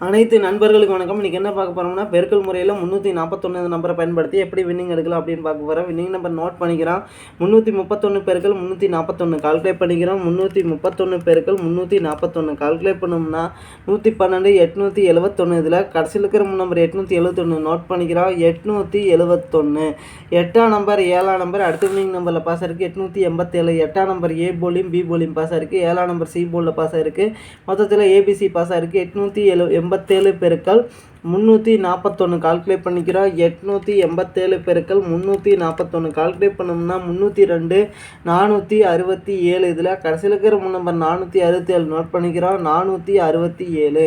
அனைத்து நண்பர்களுக்கு வணக்கம். இன்றைக்கி என்ன பார்க்க போகிறோம்னா பெருக்கல் முறையில் முந்நூற்றி நாற்பத்தொன்று நம்பரை பயன்படுத்தி எப்படி வின்னிங் எடுக்கலாம் அப்படின்னு பார்க்க போகிறோம் வின்னிங் நம்பர் நோட் பண்ணிக்கிறோம். முந்நூற்றி முப்பத்தொன்று பெருக்கள் முந்நூற்றி நாற்பத்தொன்று கால்குலேட் பண்ணிக்கிறோம். முந்நூற்றி முப்பத்தொன்று பெருக்கள் முந்நூற்றி நாற்பத்தொன்று கால்குலேட் பண்ணோம்னா நூற்றி பன்னெண்டு எட்நூற்றி எழுவத்தொன்று இதில் கடைசியில் இருக்கிற நம்பர் எட்நூற்றி எழுவத்தொன்று நோட் பண்ணிக்கிறோம். எட்நூற்றி எழுவத்தொன்று எட்டாம் நம்பர் ஏழாம் நம்பர் அடுத்த வின்னிங் நம்பரில் பாஸ் இருக்குது எட்நூற்றி எண்பத்தேழு. எட்டாம் நம்பர் ஏ போலியும் பி போலியும் பாஸ் இருக்குது ஏழாம் நம்பர் சி போலில் பாஸ் இருக்குது மொத்தத்தில் ஏபிசி பாஸ் ஆயிருக்கு. எட்நூற்றி எழு எண்பத்தேழு பெருக்கள் முந்நூற்றி நாற்பத்தொன்று கால்குலேட் பண்ணிக்கிறோம் எட்நூற்றி எண்பத்தேழு பெருக்கள் முந்நூற்றி நாற்பத்தொன்று கால்குலேட் பண்ணோம்னா முந்நூற்றி ரெண்டு நானூற்றி அறுபத்தி ஏழு. இதில் கடைசியில் இருக்கிற நம்பர் நானூற்றி அறுபத்தி ஏழு நோட் பண்ணிக்கிறோம் நானூற்றி அறுபத்தி ஏழு.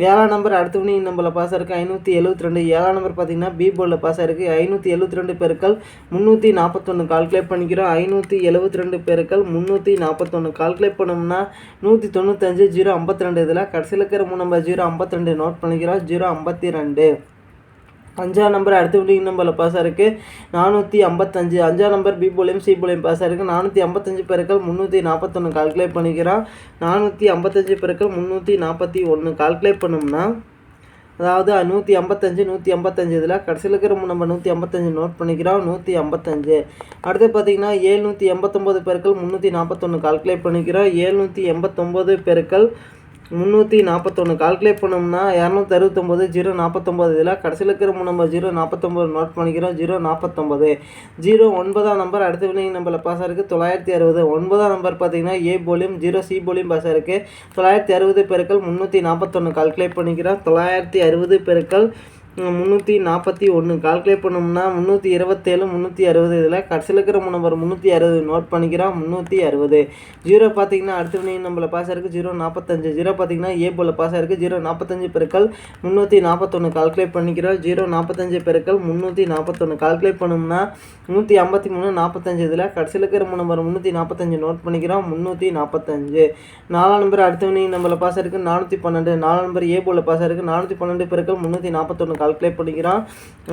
ஏழாம் நம்பர் அடுத்த மணி நம்பரில் பாஸ் இருக்குது ஐநூற்றி எழுபத்தி ரெண்டு. ஏழாம் நம்பர் பார்த்தீங்கன்னா பி போர்டில் பாஸ் ஆயிருக்கு ஐநூற்றி எழுபத்தி ரெண்டு பெருக்கள் முந்நூற்றி நாற்பத்தொன்று கால்குலேட் பண்ணிக்கிறோம். ஐநூற்றி எழுபத்தி ரெண்டு பெருக்கள் முந்நூற்றி நாற்பத்தொன்று கால்குலேட் பண்ணோம்னா நூற்றி தொண்ணூத்தஞ்சு ஜீரோ ஐம்பத்தி ரெண்டு. இதில் கடைசியில் இருக்கிற மூணு நம்பர் ஜீரோ ஐம்பத்தி ரெண்டு. நோட் பண்ணிக்கிறோம். ஜீரோ ஐம்பத்தி ரெண்டு. அஞ்சாம் நம்பர் அடுத்த வில்லிங் நம்பரில் பாஸ் இருக்குது நானூற்றி ஐம்பத்தஞ்சு. அஞ்சாம் நம்பர் பி போலியும் சி போலியும் பாஸ் இருக்குது நானூற்றி ஐம்பத்தஞ்சு பெருக்கள் முந்நூற்றி நாற்பத்தொன்று கால்குலேட் பண்ணிக்கிறோம் நானூற்றி ஐம்பத்தஞ்சு பெருக்கள் முந்நூற்றி நாற்பத்தி ஒன்று கால்குலேட் பண்ணோம்னா அதாவது நூற்றி ஐம்பத்தஞ்சு நூற்றி ஐம்பத்தஞ்சு இதில் கடைசியில் இருக்கிற நம்ம நூற்றி ஐம்பத்தஞ்சு நோட் பண்ணிக்கிறோம். நூற்றி ஐம்பத்தஞ்சு. அடுத்து பார்த்தீங்கன்னா ஏழ்நூற்றி எண்பத்தொம்போது பெருக்கள் முந்நூற்றி நாற்பத்தொன்று கால்குலேட் பண்ணிக்கிறோம். ஏழ்நூற்றி எண்பத்தொம்போது பெருக்கள் முந்நூற்றி நாற்பத்தொன்று கால்குலேட் பண்ணோம்னா இரநூத்தி அறுபத்தொம்போது ஜீரோ நாற்பத்தொம்போது இதில் கடைசியில் இருக்கிற மூணு நம்பர் ஜீரோ நாற்பத்தொம்போது நோட் பண்ணிக்கிறோம். ஜீரோ நாற்பத்தொம்போது ஜீரோ ஒன்பதாம் நம்பர் அடுத்த வினிங் நம்பரில் பாஸ் இருக்குது தொள்ளாயிரத்தி அறுபது. ஒன்பதாம் நம்பர் பார்த்தீங்கன்னா ஏ போலியும் ஜீரோ சி போலியும் பாஸ் இருக்குது தொள்ளாயிரத்தி அறுபது பெருக்கள் முந்நூற்றி நாற்பத்தொன்று கால்குலேட் பண்ணிக்கிறோம். தொள்ளாயிரத்தி அறுபது பெருக்கள் முந்நூற்றி நாற்பத்தி ஒன்று கால்குலேட் பண்ணோம்னா முந்நூற்றி இருபத்தேழு முந்நூற்றி அறுபது. இதில் கடைசியில் இருக்கிற நம்பர் முந்நூற்றி அறுபது. நோட் பண்ணிக்கிறோம் முந்நூற்றி அறுபது. ஜீரோ பார்த்தீங்கன்னா அடுத்த வினை நம்பரில் பாஸ் இருக்குது ஜீரோ நாற்பத்தஞ்சு ஜீரோ பார்த்தீங்கன்னா ஏ போல் பாஸ் இருக்குது ஜீரோ நாற்பத்தஞ்சு பெருக்கள் முந்நூற்றி நாற்பத்தொன்று கால்குலேட் பண்ணிக்கிறோம். ஜீரோ நாற்பத்தஞ்சு பெருக்கள் முந்நூற்றி நாற்பத்தொன்று கால்குலேட் பண்ணோம்னா நூற்றி ஐம்பத்தி மூணு நாற்பத்தஞ்சு இதில் கடைசியில் இருக்கிற நம்பர் முந்நூற்றி நாற்பத்தஞ்சு நோட் பண்ணிக்கிறோம். முந்நூற்றி நாற்பத்தஞ்சு நாலாம் நம்பர் அடுத்த வினை நம்பரில் பாஸ் இருக்குது நானூற்றி பன்னெண்டு. நாலாம் நம்பர் ஏ போல் பாஸ் இருக்குது நானூற்றி பன்னெண்டு பெருக்கள் முந்நூற்றி நாற்பத்தொன்று கால்குலேட் பண்ணிக்கிறான்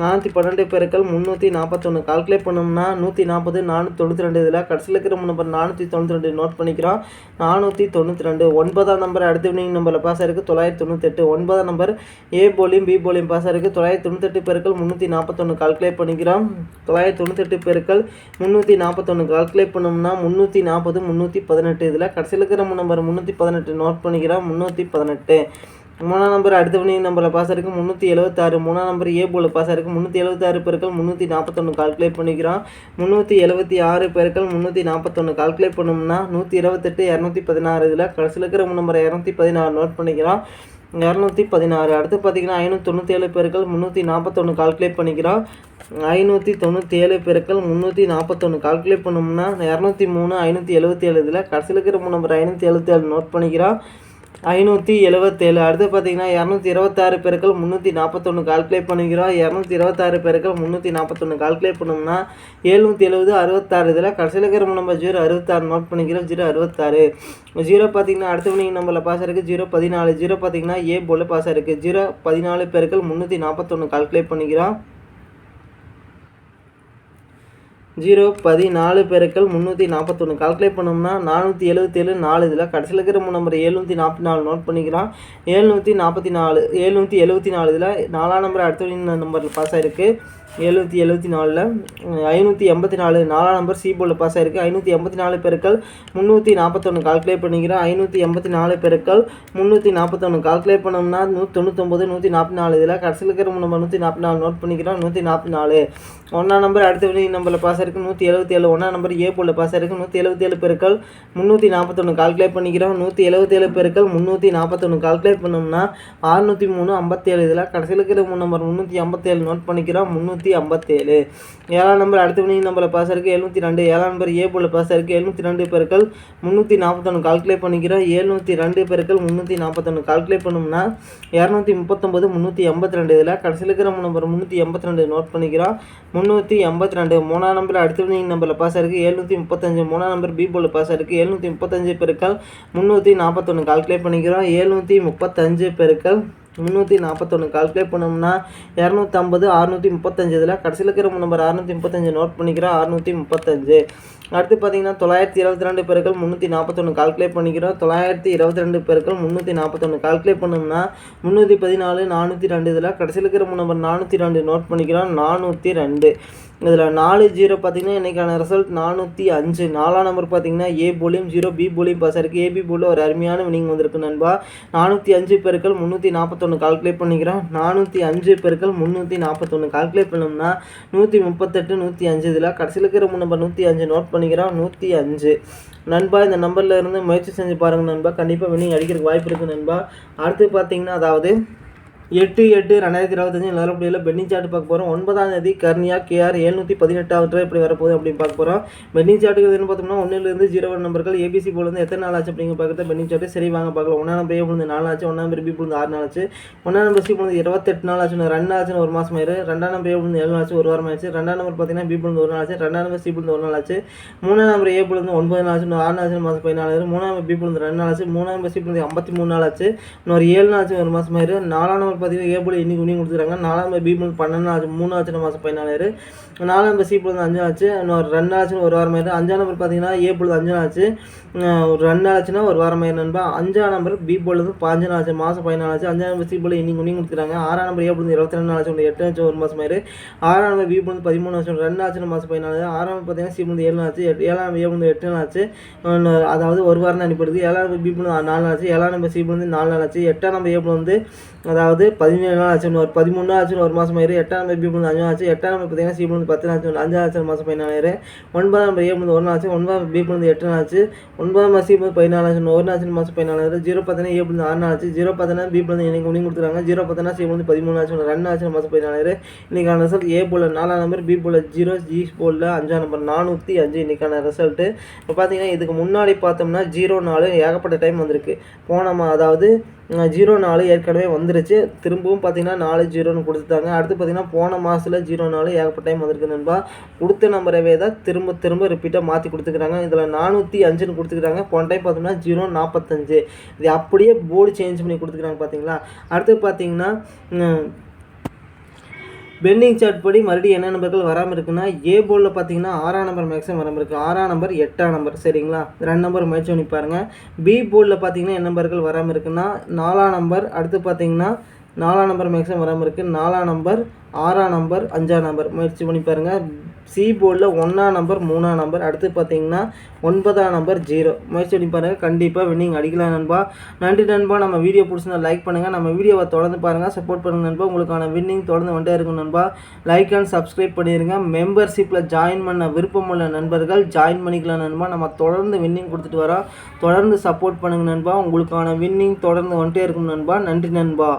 நானூற்றி பன்னெண்டு பேருக்கள் முந்நூற்றி நாற்பத்தொன்று கால்குலேட் பண்ணோம்னா நூற்றி நாற்பது நானூற்றி தொண்ணூற்றி ரெண்டு இதில் கடைசியில் இருக்கிற நம்பர் நானூற்றி தொண்ணூற்றி ரெண்டு நோட் பண்ணிக்கிறான் நானூற்றி தொண்ணூற்றி ரெண்டு ஒன்பதாம் நம்பர் அடுத்த வினிங் நம்பரில் பாஸ் இருக்குது தொள்ளாயிரத்தி தொண்ணூத்தெட்டு. ஒன்பதாம் நம்பர் ஏ போலியும் பி போலியும் பாஸ் இருக்குது தொள்ளாயிரத்தி தொண்ணூத்தெட்டு பெருக்கள் முந்நூற்றி நாற்பத்தொன்று கால்குலேட் பண்ணிக்கிறோம் தொள்ளாயிரத்தி தொண்ணூத்தெட்டு பேருக்கள் முந்நூற்றி நாற்பத்தொன்று கால்குலேட் பண்ணோம்னா முந்நூற்றி நாற்பது முந்நூற்றி பதினெட்டு இதில் கடைசியில் இருக்கிற நம்பர் முந்நூற்றி பதினெட்டு நோட் பண்ணிக்கிறோம் முந்நூற்றி பதினெட்டு. மூணாம் நம்பர் அடுத்த வினிங் நம்பரில் பாஸ் இருக்குது முந்நூற்றி எழுபத்தாறு மூணாம் நம்பர் ஏ போல் பாஸ் இருக்குது முந்நூற்றி எழுபத்தாறு பெருக்கள் முந்நூற்றி நாற்பத்தொன்று கால்குலேட் பண்ணிக்கிறோம். முந்நூற்றி எழுபத்தி ஆறு பெருக்கள் முந்நூற்றி நாற்பத்தொன்று கால்குலேட் பண்ணோம்னா நூற்றி இருபத்தெட்டு இரநூத்தி பதினாறு இதில் கடைசியில் இருக்கிற நம்பர் இரநூத்தி பதினாறு நோட் பண்ணிக்கிறோம். இரநூத்தி பதினாறு அடுத்து பார்த்தீங்கன்னா ஐநூற்றி தொண்ணூற்றி ஏழு பெருக்கள் முந்நூற்றி நாற்பத்தொன்று கால்குலேட் பண்ணிக்கிறோம். ஐநூற்றி தொண்ணூற்றி ஏழு பெருக்கள் முந்நூற்றி நாற்பத்தொன்று கால்குலேட் பண்ணோம்னா இரநூத்தி மூணு ஐநூற்றி எழுபத்தி ஏழு இதில் கடைசியில் இருக்கிற நம்பர் ஐநூற்றி எழுபத்தி ஏழு நோட் பண்ணிக்கிறோம். ஐநூற்றி எழுபத்தேழு அடுத்து பார்த்தீங்கன்னா இரநூத்தி இருபத்தாறு பேருக்கள் முந்நூற்றி நாற்பத்தொன்று கால்குலேட் பண்ணிக்கிறோம் இரநூத்தி இருபத்தாறு பேருக்கள் முந்நூற்றி நாற்பத்தொன்று கால்குலேட் பண்ணோம்னா எழுநூற்றி எழுபது அறுபத்தாறு. இதில் கடைசியில் இருக்கிற நம்பர் ஜீரோ அறுபத்தாறு நோட் பண்ணிக்கிறோம். ஜீரோ அறுபத்தாறு. ஜீரோ பார்த்தீங்கன்னா அடுத்த வினிங் நம்பரில் பாஸ் இருக்குது ஜீரோ பதினாலு. ஜீரோ பார்த்தீங்கன்னா ஏ போல் பாஸ் இருக்குது ஜீரோ பதினாலு பேருக்கள் முந்நூற்றி நாற்பத்தொன்று கால்குலேட் பண்ணிக்கிறோம். ஜீரோ பதினாலு பெருக்கள் முந்நூற்றி நாற்பத்தொன்று கால்குலேட் பண்ணோம்னா நானூற்றி எழுபத்தேழு நாலு இதில் கடைசியில் இருக்கிற நம்பர் ஏழ்நூற்றி நாற்பத்தி நாலு நோட் பண்ணிக்கலாம் ஏழ்நூற்றி நாற்பத்தி நாலு ஏழ்நூற்றி எழுபத்தி நாலு இதில் நாலாம் நம்பர் அடுத்த நம்பரில் பாஸ் ஆகிருக்கு எழுநூற்றி எழுபத்தி நாலில் ஐநூற்றி எண்பத்தி நாலு நாலாம் நம்பர் சி போர்டில் பாஸ் ஆகிருக்கு ஐநூற்றி எண்பத்தி நாலு பெருக்கள் முந்நூற்றி நாற்பத்தொன்று கால்குலேட் பண்ணிக்கிறோம் ஐநூற்றி எண்பத்தி நாலு பெருக்கள் முந்நூற்றி நாற்பத்தொன்று கால்குலேட் பண்ணோம்னா நூற்றி தொண்ணூத்தொம்பது நூற்றி நாற்பத்தி நாலு இதில் கடைசியில் இருக்கிற நம்பர் நூற்றி நாற்பத்தி நாலு நோட் பண்ணிக்கிறோம். நூற்றி நாற்பத்தி நாலு. ஒன்றாம் நம்பர் அடுத்த வினி நம்பரில் பாஸ் இருக்குது நூற்றி எழுபத்தி ஏழு ஒன்றாம் நம்பர் ஏ போல் பாஸ் இருக்குது நூற்றி எழுபத்தி ஏழு பெருக்கள் முந்நூற்றி நாற்பத்தொன்று கால்குலேட் பண்ணிக்கிறோம். நூற்றி எழுபத்தி ஏழு பெருக்கள் முந்நூற்றி நாற்பத்தொன்று கால்குலேட் பண்ணோம்னா அறுநூற்றி மூணு ஐம்பத்தேழு இதில் கடைசியில் இருக்கிற மூணு நம்பர் முந்நூற்றி ஐம்பத்தேழு நோட் பண்ணிக்கிறோம். முந்நூற்றி ஐம்பத்தேழு. ஏழாம் நம்பர் அடுத்த வினி நம்பரில் பாஸ் இருக்குது எழுநூற்றி ரெண்டு. ஏழாம் நம்பர் ஏ போல் பாஸ் இருக்குது எழுநூற்றி ரெண்டு பெருக்கள் முந்நூற்றி நாற்பத்தொன்று கால்குலேட் பண்ணிக்கிறோம். எழுநூற்றி ரெண்டு பெருக்கள் முந்நூற்றி நாற்பத்தொன்று கால்குலேட் பண்ணோம்னா இரநூத்தி முப்பத்தொம்பது முந்நூற்றி எண்பத்தி ரெண்டு. இதில் கடைசியில் இருக்கிற நம்பர் முந்நூற்றி எண்பத்தி ரெண்டு நோட் பண்ணிக்கிறோம். முந்நூற்றி எண்பத்தி ரெண்டு மூணாம் நம்பர் அடுத்த வினிங் நம்பரில் பாஸ் இருக்குது எழுநூற்றி முப்பத்தஞ்சு. மூணாம் நம்பர் பி போல் பாஸ் இருக்குது எழுநூற்றி முப்பத்தஞ்சு பெருக்கள் முந்நூற்றி நாற்பத்தொன்று கால்குலேட் பண்ணிக்கிறோம். எழுநூற்றி முப்பத்தஞ்சு பெருக்கள் முந்நூற்றி நாற்பத்தொன்று கால்குலேட் பண்ணோம்னா இரநூத்தம்பது அறுநூற்றி முப்பத்தஞ்சு. இதில் கடைசியில் இருக்கிற நம்பர் அறுநூற்றி முப்பத்தஞ்சு நோட் பண்ணிக்கிறோம் அறுநூற்றி முப்பத்தஞ்சு. அடுத்து பார்த்தீங்கன்னா தொள்ளாயிரத்தி இருபத்தி ரெண்டு பேருக்கள் முந்நூற்றி நாற்பத்தொன்று கால்குலேட் பண்ணிக்கிறோம். தொள்ளாயிரத்தி இருபத்தி ரெண்டு பேருக்கள் முந்நூற்றி நாற்பத்தொன்று கால்குலேட் பண்ணோம்னா முந்நூற்றி பதினாலு நானூற்றி ரெண்டு இதில் கடைசியில் இருக்கிற நம்பர் நானூற்றி ரெண்டு நோட் பண்ணிக்கிறோம். நானூற்றி ரெண்டு. இதில் நாலு ஜீரோ பார்த்தீங்கன்னா இன்றைக்கான ரிசல்ட் நானூற்றி அஞ்சு. நாலாம் நம்பர் பார்த்தீங்கன்னா ஏ போலியும் ஜீரோ பி போலியும் பாஸ் இருக்குது ஏபி போலில் ஒரு அருமையான வினிங் வந்திருக்கு நண்பா. நானூற்றி அஞ்சு பெருக்கள் முந்நூற்றி நாற்பத்தொன்று கால்குலேட் பண்ணிக்கிறோம். நானூற்றி அஞ்சு பெருக்கள் முந்நூற்றி நாற்பத்தொன்று கால்குலேட் பண்ணோம்னா நூற்றி முப்பத்தெட்டு நூற்றி அஞ்சு இதில் கடைசியில் இருக்கிற நம்பர் நூற்றி அஞ்சு நோட் பண்ணிக்கிறான் நூற்றி அஞ்சு. நண்பா இந்த நம்பரில் இருந்து முயற்சி செஞ்சு பாருங்கள் நண்பா. கண்டிப்பாக வினிங் அடிக்கிறதுக்கு வாய்ப்பு இருக்குது நண்பா. அடுத்து பார்த்தீங்கன்னா அதாவது எட்டு எட்டு ரெண்டாயிரத்தி இருபத்தஞ்சு நிலப்படியில் பென்னிங் சார்ட் பார்க்க போகிறோம் ஒன்பதாம் தேதி கர்னியா கேஆர் எழுநூற்றி பதினெட்டாவது எப்படி வரப்போகுது அப்படின்னு பார்க்க போகிறோம் பென்னிங் சார்ட்டுக்கு என்ன பார்த்தோம்னா ஒன்றுலேருந்து ஜீரோ நம்பர்கள் ஏபிசி போல் எத்தனை நாள் ஆச்சு அப்படிங்கிற பார்க்குறது பென்னிங் சார்ட்டு சரி வாங்க பார்க்கலாம் ஒன்றாம் நம்பர் ஏ நாலு ஆச்சு ஒன்றாம் நம்பர் பி ஆறு நாள் ஆச்சு ஒன்றாம் நம்பர் சி பொழுது இருபத்தெட்டு நாள் ஆச்சு ரெண்டு ஆச்சுன்னு ஒரு மாதம் ஆயிரு ரெண்டாம் நம்பர் ஏ ஏழு நாள் ஆச்சு ஒரு வாரம் ஆச்சு ரெண்டாம் நம்பர் பார்த்தீங்கன்னா பி பொழுது ஒரு நாள் ஆச்சு ரெண்டாம் நம்பர் சி பொழுது ஒரு நாள் ஆச்சு மூணாம் நம்பர் ஏ பொழுது ஒன்பது நாள் ஆச்சு ஆறு நாள் ஆச்சு மாதம் பதினாலு மூணாம் நம்பர் பி பொழுது ரெண்டு நாள் ஆச்சு மூணாம் நம்பர் சி பொழுது ஐம்பத்தி மூணு நாள் ஆச்சு இன்னொரு ஏழு நாள் ஆச்சு ஒரு மாதம் ஆயிரு நாலாம் நம்பர் பார்த்தீங்கன்னா ஏ இன்னைக்கு இன்னும் கொடுத்துருக்காங்க. நாலாம் நம்பர் பி பொழுது பன்னெண்டு ஆச்சு மூணு ஆச்சு மாதம் பதினாலு நாலாம் நம்பர் சி பொழுது அஞ்சு ஆச்சு இன்னொரு ரெண்டு ஆச்சுன்னு ஒரு வாரம் ஆயிரம் அஞ்சாம் நம்பர் பார்த்தீங்கன்னா ஏ பொழுது அஞ்சு ஆச்சு ஒரு ரெண்டு நாள் ஆச்சுன்னா ஒரு வாரம் ஆயிரம் நண்பா. அஞ்சாம் நம்பர் பி வந்து பாஞ்சு ஆச்சு மாதம் பதினாலு ஆச்சு. அஞ்சாம் நம்பர் சி பொழுது இன்னைக்கு இன்னும் கொடுத்துருக்காங்க. ஆறாம் நம்பர் ஏ பொழுது இருபத்தி ரெண்டு நாள் எட்டு ஆச்சு ஒரு மாதம் ஆயிரு ஆறாம் நம்பர் பி வந்து பதிமூணு ஆச்சு ரெண்டு ஆச்சு மாதம் பதினாலு ஆறாம் நம்பர் பார்த்தீங்கன்னா சி பொழுது ஏழு நாள் ஆச்சு எட்டு- ஏழாம் நம்பர் ஏ பொழுது எட்டு நாள் ஆச்சு. இன்னொரு- அதாவது ஒரு வாரம் தான் அனுப்பிடுது ஏழாம் நம்பர் பி நாலு நாள் ஆச்சு. ஏழாம் நம்பர் சி வந்து நாலு நாள் ஆச்சு. எட்டாம் நம்பர் ஏ வந்து அதாவது பதினேழு நாள் ஆச்சு ஒரு பதிமூணு நாள் ஆச்சு ஒரு மாதம் ஆயிரு. எட்டாம் நம்பர் பி அஞ்சு ஆச்சு. எட்டாம் நம்பர் பார்த்தீங்கன்னா சி பத்து நாள் ஆச்சு அஞ்சு ஆச்சு மாதம் பதினாலு ஒன்பதாம் நம்பர் ஏ பொழுது ஆச்சு ஒன்பதாம் பி பொழுது எட்டு நாள் ஆச்சு. ஒன்பதாம் மாதம் சி பதினாலு ஆச்சு ஒரு நாள் ஆச்சு மாதம் பதினாலு ஜீரோ பார்த்தீங்கன்னா ஏ ஆறு நாள் ஆச்சு. ஜீரோ பார்த்தீங்கன்னா பி இன்னைக்கு முடிவு கொடுத்துருக்காங்க. ஜீரோ பார்த்தீங்கன்னா சி பொழுது பதிமூணு ஆச்சு ரெண்டு ஆச்சு மாதம் பதினாலு இன்னைக்கான ரிசல்ட் ஏ போல நாலாம் நம்பர் பி போல ஜீரோ ஜி போல அஞ்சாம் நம்பர் நானூற்றி அஞ்சு இன்னைக்கான ரிசல்ட்டு இப்போ பார்த்தீங்கன்னா இதுக்கு முன்னாடி பார்த்தோம்னா ஜீரோ நாலு ஏகப்பட்ட டைம் வந்திருக்கு. போன அதாவது ஜீரோ நாலு ஏற்கனவே வந்துருச்சு. திரும்பவும் பார்த்தீங்கன்னா நாலு ஜீரோன்னு கொடுத்துட்டாங்க. அடுத்து பார்த்தீங்கன்னா போன மாதத்தில் ஜீரோ நாலு ஏகப்பட்ட டைம் வந்திருக்கு நண்பா. கொடுத்த நம்பரவே தான் திரும்ப திரும்ப ரிப்பீட்டாக மாற்றி கொடுத்துக்கிறாங்க. இதில் நானூற்றி அஞ்சுன்னு கொடுத்துக்கிறாங்க. போன டைம் பார்த்தோம்னா ஜீரோ நாற்பத்தஞ்சு இது அப்படியே போர்டு சேஞ்ச் பண்ணி கொடுத்துக்கிறாங்க பார்த்தீங்களா அடுத்து பார்த்தீங்கன்னா பெண்டிங் சார்ட் படி மறுபடியும் என்ன நம்பர்கள் வராமல் இருக்குன்னா ஏ போர்டில் பார்த்தீங்கன்னா ஆறாம் நம்பர் மேக்ஸிமம் வராமல் இருக்குது ஆறாம் நம்பர் எட்டாம் நம்பர் சரிங்களா? ரெண்டு நம்பர் முயற்சி பண்ணி பாருங்கள் பி போர்டில் பார்த்தீங்கன்னா என்ன நம்பர்கள் வராமல் இருக்குன்னா நாலாம் நம்பர் அடுத்து பார்த்தீங்கன்னா நாலாம் நம்பர் மேக்ஸிமம் வராமல் இருக்குது நாலாம் நம்பர் ஆறாம் நம்பர் அஞ்சாம் நம்பர் முயற்சி பண்ணி பாருங்கள் சி போர்டில் ஒன்றாம் நம்பர் மூணாம் நம்பர் அடுத்து பார்த்தீங்கன்னா ஒன்பதாம் நம்பர் ஜீரோ முயற்சி பண்ணி பாருங்கள் கண்டிப்பாக வின்னிங் அடிக்கலாம் நண்பா. நன்றி நண்பா. நம்ம வீடியோ பிடிச்சிருந்தா லைக் பண்ணுங்கள் நம்ம வீடியோவை தொடர்ந்து பாருங்கள் சப்போர்ட் பண்ணுங்க நண்பா. உங்களுக்கான வின்னிங் தொடர்ந்து வந்துட்டே இருக்கும் நண்பா. லைக் அண்ட் சப்ஸ்கிரைப் பண்ணிடுங்க மெம்பர்ஷிப்பில் ஜாயின் பண்ண விருப்பமுள்ள நண்பர்கள் ஜாயின் பண்ணிக்கலாம் நண்பா. நம்ம தொடர்ந்து வின்னிங் கொடுத்துட்டு வரோம். தொடர்ந்து சப்போர்ட் பண்ணுங்க நண்பா. உங்களுக்கான வின்னிங் தொடர்ந்து வந்துட்டே இருக்கும் நண்பா. நன்றி நண்பா.